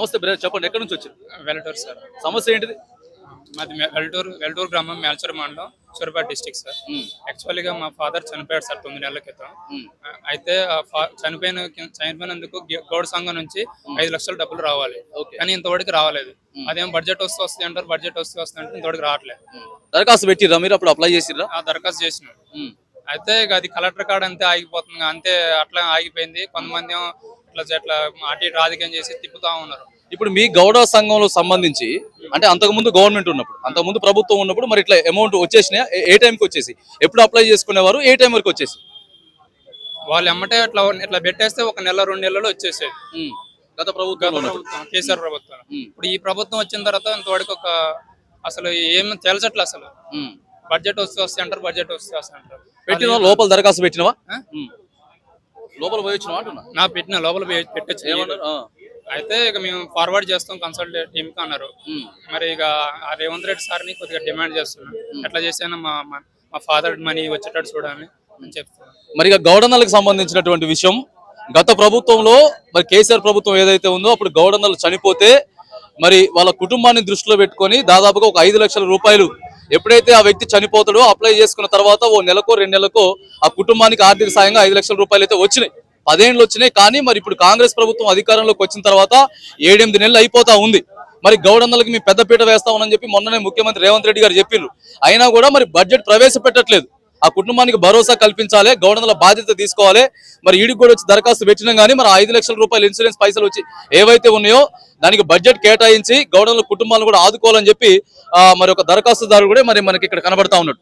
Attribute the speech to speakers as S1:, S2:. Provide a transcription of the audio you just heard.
S1: నమస్తే బ్రదర్ చెప్పండి ఎక్కడి నుంచి వచ్చింది?
S2: వెల్టూరు సార్.
S1: సమస్య ఏంటిది?
S2: మాది వెల్టూరు వెల్టూరు గ్రామం మేల్చూరు మండలం సూర్యాపేట డిస్టిక్ సార్. యాక్చువల్గా మా ఫాదర్ చనిపోయాడు సార్ తొమ్మిది నెలల క్రితం. అయితే చనిపోయిన చనిపోయినందుకు గౌడ సంఘం నుంచి ఐదు లక్షల డబ్బులు రావాలి.
S1: ఓకే.
S2: కానీ ఇంతవరకు రావలేదు. అదేం బడ్జెట్ వస్తూ వస్తుంది అంటారు బడ్జెట్ వస్తూ వస్తుంది అంటే ఇంతవరకు రావట్లేదు.
S1: దరఖాస్తు పెట్టిర్రా మీరు? అప్పుడు అప్లై చేసిర్రా?
S2: ఆ దరఖాస్తు చేసినాం. అయితే అది కలెక్టర్ కార్డ్ అంతే ఆగిపోతుంది. అంతే అట్లా ఆగిపోయింది. కొంతమంది ఏమో ఇట్లా ఇట్లా అటు ఇటు రాజకీయం చేసి తిప్పుతా ఉన్నారు.
S1: ఇప్పుడు మీ గౌడ సంఘంలో సంబంధించి అంటే అంతకుముందు గవర్నమెంట్ ఉన్నప్పుడు అంతకుముందు ప్రభుత్వం ఉన్నప్పుడు మరి ఇట్లా అమౌంట్ వచ్చేసినాయా? ఏ- టైంకి వచ్చేసి? ఎప్పుడు అప్లై చేసుకునేవారు? ఏ టైం వరకు వచ్చేసి?
S2: వాళ్ళు ఎమ్మటే ఇట్లా ఇట్లా పెట్టేస్తే ఒక నెల రెండు నెలలు వచ్చేసేది.
S1: గత ప్రభుత్వం
S2: కేసీఆర్ ప్రభుత్వం. ఇప్పుడు ఈ ప్రభుత్వం వచ్చిన తర్వాత ఇంతవరకు ఒక అసలు ఏం తెలుసట్లే అసలు. బడ్జెట్ వస్తే వస్తే అంటారు బడ్జెట్ వస్తే వస్తే అంటారు.
S1: పెట్టిన లోపల దరఖాస్తు పెట్టినవా. లోపల పోయి వచ్చినావా అంటున్నా?
S2: నా పెట్టిన లోపల పెట్టొచ్చు
S1: ఏమన్నారు.
S2: అయితే ఇక మేము ఫార్వర్డ్ చేస్తాం కన్సల్టేట్ టీమ్కి అన్నారు. మరి ఇక ఆ రేవంత్ రెడ్డి సార్ని కొద్దిగా డిమాండ్ చేస్తున్నాం. ఎట్లా చేసినా మా మా- మా ఫాదర్ మనీ వచ్చేటట్టు చూడాలని అని చెప్తున్నాను
S1: మరి ఇక గౌడన్నలకు సంబంధించినటువంటి విషయం గత ప్రభుత్వంలో మరి కేసీఆర్ ప్రభుత్వం ఏదైతే ఉందో అప్పుడు గౌడన్నలు చనిపోతే మరి వాళ్ళ కుటుంబాన్ని దృష్టిలో పెట్టుకొని దాదాపుగా ఒక ఐదు లక్షల రూపాయలు ఎప్పుడైతే ఆ వ్యక్తి చనిపోతాడో అప్లై చేసుకున్న తర్వాత ఓ నెలకో రెండు నెలకో ఆ కుటుంబానికి ఆర్థిక సాయంగా ఐదు లక్షల రూపాయలు అయితే వచ్చినాయి. పదేళ్ళు వచ్చినాయి. కానీ మరి ఇప్పుడు కాంగ్రెస్ ప్రభుత్వం అధికారంలోకి వచ్చిన తర్వాత ఏడెనిమిది నెలలు అయిపోతా ఉంది. మరి గౌడందలకి మేము పెద్దపీట వేస్తామని చెప్పి మొన్ననే ముఖ్యమంత్రి రేవంత్ రెడ్డి గారు చెప్పిండ్రు అయినా కూడా మరి బడ్జెట్ ప్రవేశపెట్టట్లేదు. ఆ కుటుంబానికి భరోసా కల్పించాలి గవర్నర్ల బాధ్యత తీసుకోవాలి. మరి ఈడికి కూడా వచ్చి దరఖాస్తు పెట్టినా కానీ మరి ఐదు లక్షల రూపాయలు ఇన్సూరెన్స్ పైసలు వచ్చి ఏవైతే ఉన్నాయో దానికి బడ్జెట్ కేటాయించి గవర్నర్ల కుటుంబాలను కూడా ఆదుకోవాలని చెప్పి ఆ, మరి ఒక దరఖాస్తుదారు కూడా మరి మనకి ఇక్కడ కనబడతా ఉన్నాడు.